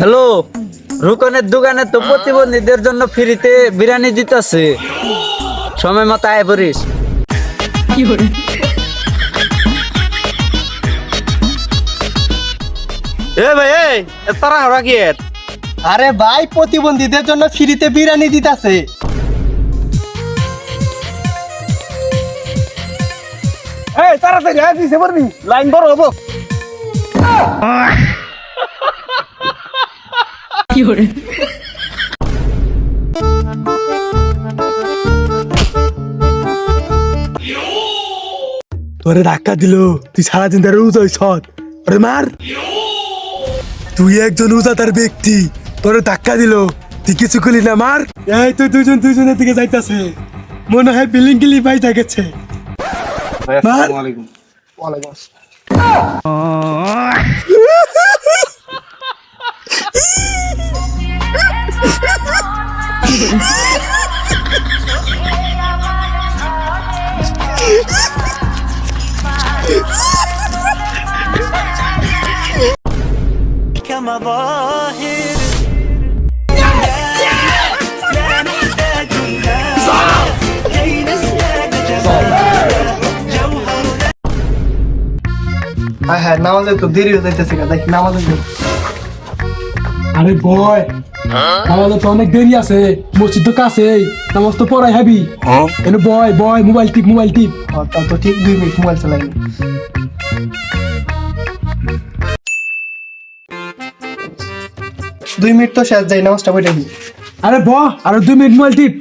Hello রুকনের দোকানে তো প্রতিবন্ধীদের জন্য ফ্রিতে বিরিয়ানি দিতেছে। সময় মতো আয় পড়িস। এ ভাই এই তারা হরা কি আরে ভাই প্রতিবন্ধীদের জন্য ফ্রিতে বিরিয়ানি দিতাছে। এই তাড়াতাড়ি আয় দিছে পারবি লাইন বড় হব। তোরে ধাক্কা দিল তুই সারাদিন ধরে উজয় সৎ ওরে মার। তুই একজন উজাতার ব্যক্তি তোরে ধাক্কা দিল। তুই কিছু করলি না মার। এই তো দুজন দুজনের দিকে যাইতাছে। মনে হয় বিলিং গিলি পাই গেছে। মার। হ্যাঁ হ্যাঁ তো দেরি হয়ে যাইতেছে দেখ নামাজে যাই। আরে বয় আমাদের তো অনেক দেরি আছে মসজিদ তো কাছে নামাজ তো পড়াই হাবি। এনে বয় বয় মোবাইল টিপ মোবাইল টিপ। তো ঠিক দুই মিনিট মোবাইল চালাই। দুই মিনিট তো শেষ যাই নামাজটা বইটা আরে ব আরে দুই মিনিট মোবাইল টিপ।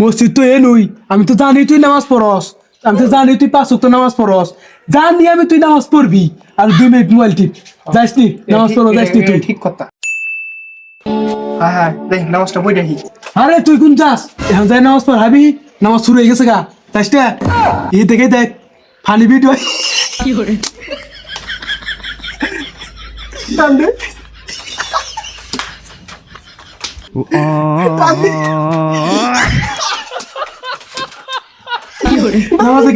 মসজিদ তো এ নই আমি তো জানি তুই নামাজ পড়স। আমি তো জানি তুই পাঁচ ওয়াক্ত নামাজ পড়স। জানি আমি তুই নামাজ পড়বি। আর দুই মিনিট মোবাইল টিপ। যাইস নি নামাজ পড়ো যাইস নি তুই। ঠিক কথা। হ্যাঁ হ্যাঁ দেখ নামাজটা বইটা আরে তুই কোন যাস? এখন যাই নামাজ পড় হাবি নামাজ শুরু হয়ে গেছে গা। যাইস না। এই দেখে দেখ ফানি ভিডিও টান দে। নামাজে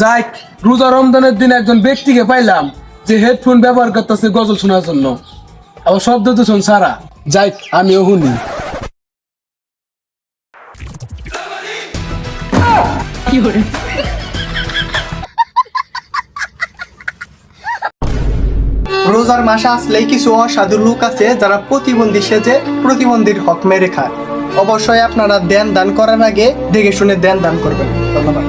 যাই, রোজা রমজানের দিন একজন ব্যক্তিকে পাইলাম যে হেডফোন ব্যবহার করতেছে গজল শোনার জন্য। আবার শব্দ দূষণ সারা যাই, আমিও শুনি। রোজার মাসে আসলেই কিছু অসাধু লোক আছে যারা প্রতিবন্ধী সেজে প্রতিবন্ধীর হক মেরে খায়। অবশ্যই আপনারা দেন দান করার আগে দেখে শুনে দেন দান করবেন। ধন্যবাদ।